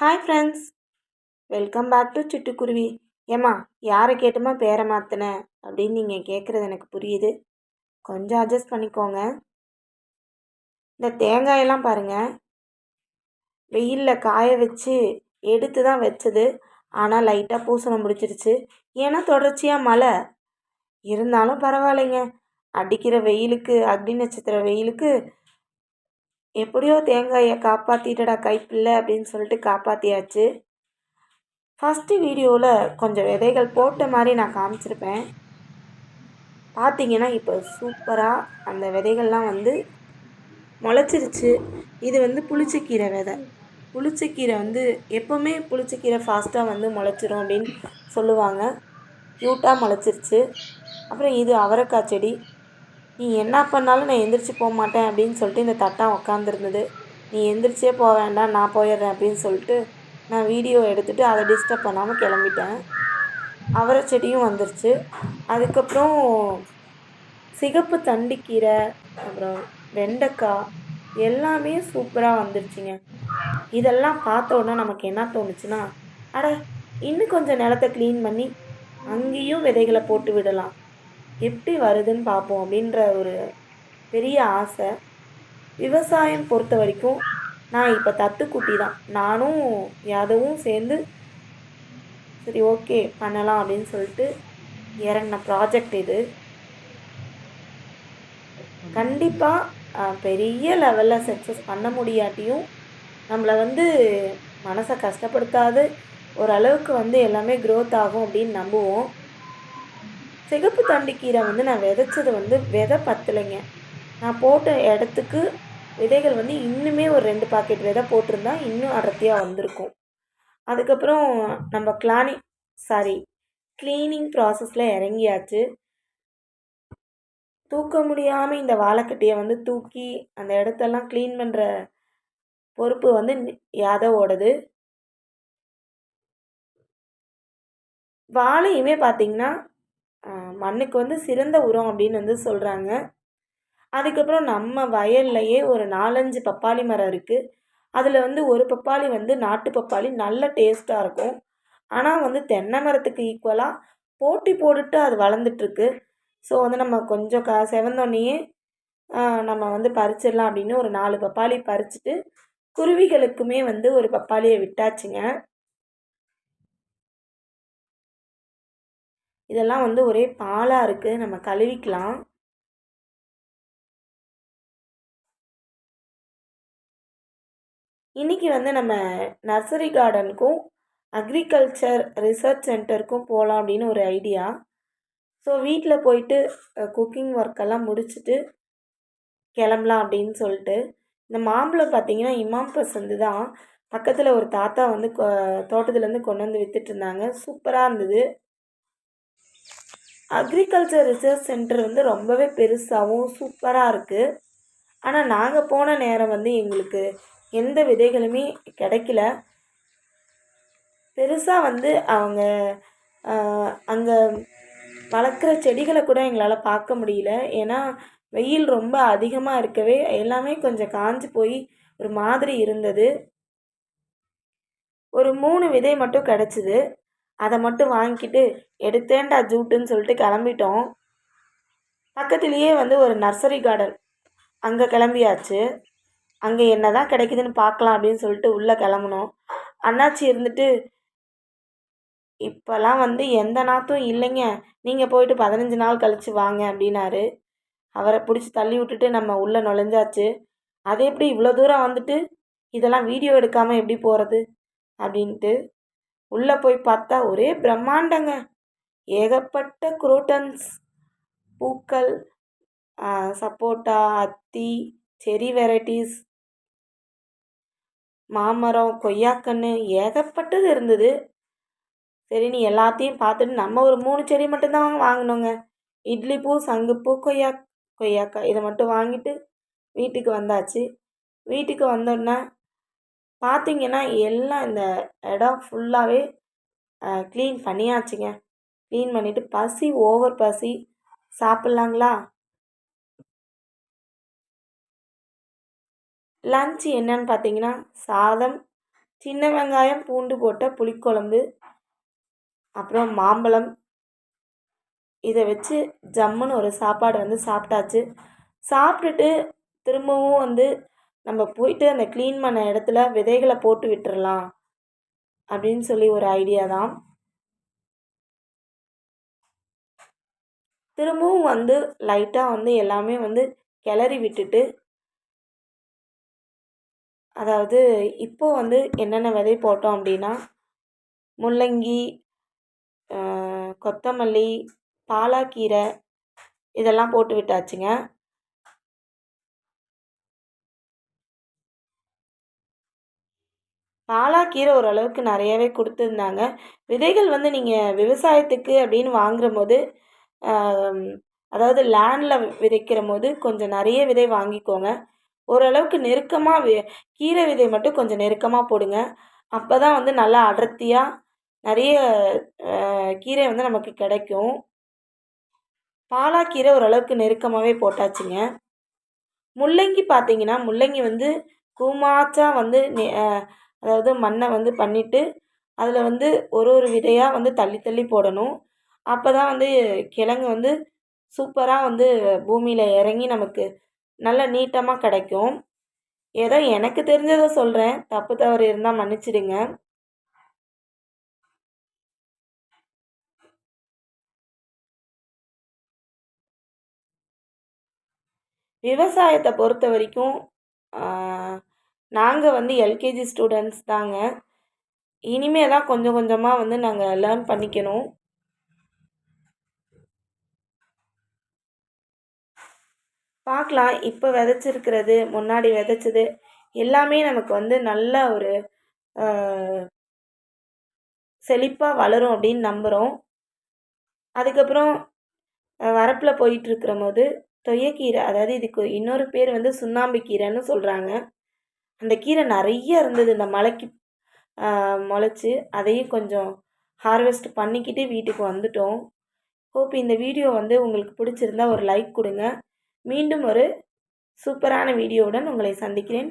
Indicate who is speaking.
Speaker 1: Hi friends welcome back to சிட்டுக்குருவி ஏம்மா யாரை கேட்டுமா பேரை மாற்றின அப்படின்னு நீங்கள் கேட்குறது எனக்கு புரியுது. கொஞ்சம் அட்ஜஸ்ட் பண்ணிக்கோங்க. இந்த தேங்காயெல்லாம் பாருங்கள் வெயிலில் காய வச்சு எடுத்து தான் வச்சது. ஆனால் லைட்டாக பூசணம் முடிச்சிருச்சு. ஏன்னா தொடர்ச்சியாக மழை. இருந்தாலும் பரவாயில்லைங்க. அடிக்கிற வெயிலுக்கு அக்னி நட்சத்திர வெயிலுக்கு எப்படியோ தேங்காயை காப்பாற்றிட்டடா கைப்பில்லை அப்படின்னு சொல்லிட்டு காப்பாற்றியாச்சு ஃபஸ்ட்டு வீடியோவில் கொஞ்சம் விதைகள் போட்ட மாதிரி நான் காமிச்சிருப்பேன். பார்த்தீங்கன்னா இப்போ சூப்பராக அந்த விதைகள்லாம் வந்து முளைச்சிருச்சு. இது வந்து புளிச்சக்கீரை விதை. புளிச்சக்கீரை வந்து எப்போவுமே புளிச்சக்கீரை ஃபாஸ்ட்டாக வந்து முளைச்சிரும் அப்படின்னு சொல்லுவாங்க. க்யூட்டாக முளைச்சிருச்சு. அப்புறம் இது அவரைக்காய் செடி. நீ என்ன பண்ணாலும் நான் எந்திரிச்சு போக மாட்டேன் அப்படின்னு சொல்லிட்டு இந்த தட்டம் உக்காந்துருந்தது. நீ எந்திரிச்சே போக வேண்டாம் நான் போயிடுறேன் அப்படின்னு சொல்லிட்டு நான் வீடியோ எடுத்துகிட்டு அதை டிஸ்டர்ப் பண்ணாமல் கிளம்பிட்டேன். அவரை செடியும் வந்துருச்சு. அதுக்கப்புறம் சிகப்பு தண்டிக்கீரை அப்புறம் வெண்டைக்காய் எல்லாமே சூப்பராக வந்துருச்சுங்க. இதெல்லாம் பார்த்த உடனே நமக்கு என்ன தோணுச்சுன்னா அட இன்னும் கொஞ்சம் நிலத்தை க்ளீன் பண்ணி அங்கேயும் விதைகளை போட்டு விடலாம். எப்படி வருதுன்னு பார்ப்போம் அப்படின்ற ஒரு பெரிய ஆசை. விவசாயம் பொறுத்த வரைக்கும் நான் இப்போ தத்துக்குட்டி தான். நானும் யாதவும் சேர்ந்து சரி ஓகே பண்ணலாம் அப்படின்னு சொல்லிட்டு இறங்கின ப்ராஜெக்ட் இது. கண்டிப்பாக பெரிய லெவலில் சக்ஸஸ் பண்ண முடியாட்டியும் நம்மளை வந்து மனசை கஷ்டப்படுத்தாது. ஓரளவுக்கு வந்து எல்லாமே க்ரோத் ஆகும் அப்படின்னு நம்புவோம். சிகப்பு தண்டிக்கீரை வந்து நான் விதைச்சது வந்து விதை பத்தலைங்க. நான் போட்ட இடத்துக்கு விதைகள் வந்து இன்னுமே ஒரு ரெண்டு பாக்கெட் விதை போட்டிருந்தா இன்னும் அடர்த்தியாக வந்திருக்கும். அதுக்கப்புறம் நம்ம கிளானி சாரி க்ளீனிங் ப்ராசஸில் இறங்கியாச்சு. தூக்க முடியாமல் இந்த வாழைக்கட்டியை வந்து தூக்கி அந்த இடத்தெல்லாம் க்ளீன் பண்ணுற பொறுப்பு வந்து யாதவோடது வாழையுமே பார்த்திங்கன்னா மண்ணுக்கு வந்து சிறந்த உரம் அப்படின்னு வந்து சொல்கிறாங்க அதுக்கப்புறம் நம்ம வயல்லையே ஒரு நாலஞ்சு பப்பாளி மரம் இருக்குது அதில் வந்து ஒரு பப்பாளி வந்து நாட்டு பப்பாளி நல்ல டேஸ்ட்டாக இருக்கும். ஆனால் வந்து தென்னை மரத்துக்கு ஈக்குவலாக போட்டி போட்டுட்டு அது வளர்ந்துட்டுருக்கு. ஸோ வந்து நம்ம கொஞ்சம் க செவந்தோடனேயே நம்ம வந்து பறிச்சிடலாம் அப்படின்னு ஒரு நாலு பப்பாளி பறிச்சுட்டு குருவிகளுக்குமே வந்து ஒரு பப்பாளியை விட்டாச்சுங்க. இதெல்லாம் வந்து ஒரே பாலாக இருக்குது நம்ம கழுவிக்கலாம். இன்றைக்கி வந்து நம்ம நர்சரி கார்டனுக்கும் அக்ரிகல்ச்சர் ரிசர்ச் சென்டருக்கும் போகலாம் அப்படின்னு ஒரு ஐடியா. ஸோ வீட்டில் போயிட்டு குக்கிங் ஒர்க்கெல்லாம் முடிச்சுட்டு கிளம்பலாம் அப்படின்னு சொல்லிட்டு. இந்த மாம்பழம் பார்த்திங்கன்னா இமாம் பசந்து தான். பக்கத்தில் ஒரு தாத்தா வந்து தோட்டத்துலேருந்து கொண்டு வந்து விற்றுட்டு இருந்தாங்க. சூப்பராக இருந்தது. அக்ரிகல்ச்சர் ரிசர்ச் சென்டர் வந்து ரொம்பவே பெருசாகவும் சூப்பராக இருக்குது ஆனால் நாங்கள் போன நேரம் வந்து எங்களுக்கு எந்த விதைகளுமே கிடைக்கல. பெருசாக வந்து அவங்க அங்கே வளர்க்குற செடிகளை கூட எங்களால் பார்க்க முடியல. ஏன்னா வெயில் ரொம்ப அதிகமாக இருக்கவே எல்லாமே கொஞ்சம் காஞ்சி போய் ஒரு மாதிரி இருந்தது. ஒரு மூணு விதை மட்டும் கிடச்சிது. அதை மட்டும் வாங்கிக்கிட்டு எடுத்தேன்டா ஜூட்டுன்னு சொல்லிட்டு கிளம்பிட்டோம். பக்கத்துலேயே வந்து ஒரு நர்சரி கார்டன் அங்கே கிளம்பியாச்சு. அங்கே என்ன தான் கிடைக்குதுன்னு பார்க்கலாம் அப்படின்னு சொல்லிட்டு உள்ளே கிளம்புனோம். அண்ணாச்சி இருந்துட்டு இப்போல்லாம் வந்து எந்த நாற்றும் இல்லைங்க. நீங்கள் போயிட்டு பதினஞ்சு நாள் கழித்து வாங்க அப்படின்னாரு. அவரை பிடிச்சி தள்ளி விட்டுட்டு நம்ம உள்ளே நுழைஞ்சாச்சு. அது எப்படி இவ்வளோ தூரம் வந்துட்டு? இதெல்லாம் வீடியோ எடுக்காமல் எப்படி போகிறது அப்படின்ட்டு உள்ளே போய் பார்த்தா ஒரே பிரம்மாண்டங்க. ஏகப்பட்ட குரோட்டன்ஸ் பூக்கள் சப்போட்டா அத்தி செரி வெரைட்டிஸ் மாமரம் கொய்யாக்கன்று ஏகப்பட்டது இருந்தது. சரி நீ எல்லாத்தையும் பார்த்துட்டு நம்ம ஒரு மூணு செடி மட்டும்தான் வாங்கினோங்க இட்லி பூ சங்குப்பூ கொய்யா கொய்யாக்காய் இதை மட்டும் வாங்கிட்டு வீட்டுக்கு வந்தாச்சு. வீட்டுக்கு வந்தோடனே பார்த்திங்கன்னா எல்லாம் இந்த இடம் ஃபுல்லாகவே க்ளீன் பண்ணியாச்சுங்க. க்ளீன் பண்ணிவிட்டு பசி ஓவர் பசி. சாப்பிட்லாங்களா? லன்ச் என்னன்னு பார்த்தீங்கன்னா சாதம் சின்ன வெங்காயம் பூண்டு போட்ட புளிக்குழம்பு அப்புறம் மாம்பழம். இதை வச்சு ஜம்முன்னு ஒரு சாப்பாடு வந்து சாப்பிட்டாச்சு. சாப்பிட்டுட்டு திரும்பவும் வந்து நம்ம போயிட்டு அந்த க்ளீன் பண்ண இடத்துல விதைகளை போட்டு விட்டுறலாம் அப்படின்னு சொல்லி ஒரு ஐடியா தான். திரும்பவும் வந்து லைட்டாக வந்து எல்லாமே வந்து கிளறி விட்டுட்டு அதாவது இப்போ வந்து என்னென்ன விதை போட்டோம் அப்படின்னா முள்ளங்கி கொத்தமல்லி பாலாக்கீரை இதெல்லாம் போட்டு விட்டாச்சுங்க. பாலாக்கீரை ஓரளவுக்கு நிறையவே கொடுத்துருந்தாங்க. விதைகள் வந்து நீங்கள் விவசாயத்துக்கு அப்படின்னு வாங்குற போது அதாவது லேண்டில் விதைக்கிற போது கொஞ்சம் நிறைய விதை வாங்கிக்கோங்க. ஓரளவுக்கு நெருக்கமாக வி கீரை விதை மட்டும் கொஞ்சம் நெருக்கமாக போடுங்க. அப்போ தான் வந்து நல்லா அடர்த்தியாக நிறைய கீரை வந்து நமக்கு கிடைக்கும். பாலாக்கீரை ஓரளவுக்கு நெருக்கமாகவே போட்டாச்சுங்க. முள்ளங்கி பார்த்தீங்கன்னா முள்ளங்கி வந்து கூமாச்சா வந்து அதாவது மண்ணை வந்து பண்ணிவிட்டு அதில் வந்து ஒரு ஒரு விதையாக வந்து தள்ளி தள்ளி போடணும். அப்போ தான் வந்து கிழங்கு வந்து சூப்பராக வந்து பூமியில் இறங்கி நமக்கு நல்ல நீட்டமாக கிடைக்கும். ஏதோ எனக்கு தெரிஞ்சதை சொல்கிறேன் தப்பு தவறு இருந்தால் மன்னிச்சிடுங்க. விவசாயத்தை பொறுத்த வரைக்கும் நாங்கள் வந்து எல்கேஜி ஸ்டூடெண்ட்ஸ் தாங்க. இனிமே தான் கொஞ்சம் கொஞ்சமாக வந்து நாங்கள் லேர்ன் பண்ணிக்கணும். பார்க்கலாம். இப்போ விதைச்சிருக்கிறது முன்னாடி விதைச்சது எல்லாமே நமக்கு வந்து நல்ல ஒரு செழிப்பாக வளரும் அப்படின்னு நம்புகிறோம் அதுக்கப்புறம் வரப்பில் போயிட்டுருக்கிற போது தொய்யக்கீரை அதாவது இதுக்கு இன்னொரு பேர் வந்து சுண்ணாம்பு கீரைன்னு சொல்கிறாங்க அந்த கீரை நிறைய இருந்தது. இந்த மலைக்கு முளைச்சி அதையும் கொஞ்சம் ஹார்வெஸ்ட் பண்ணிக்கிட்டு வீட்டுக்கு வந்துட்டோம். ஹோப் இந்த வீடியோ வந்து உங்களுக்கு பிடிச்சிருந்தா ஒரு லைக் கொடுங்க. மீண்டும் ஒரு சூப்பரான வீடியோவுடன் உங்களை சந்திக்கிறேன்.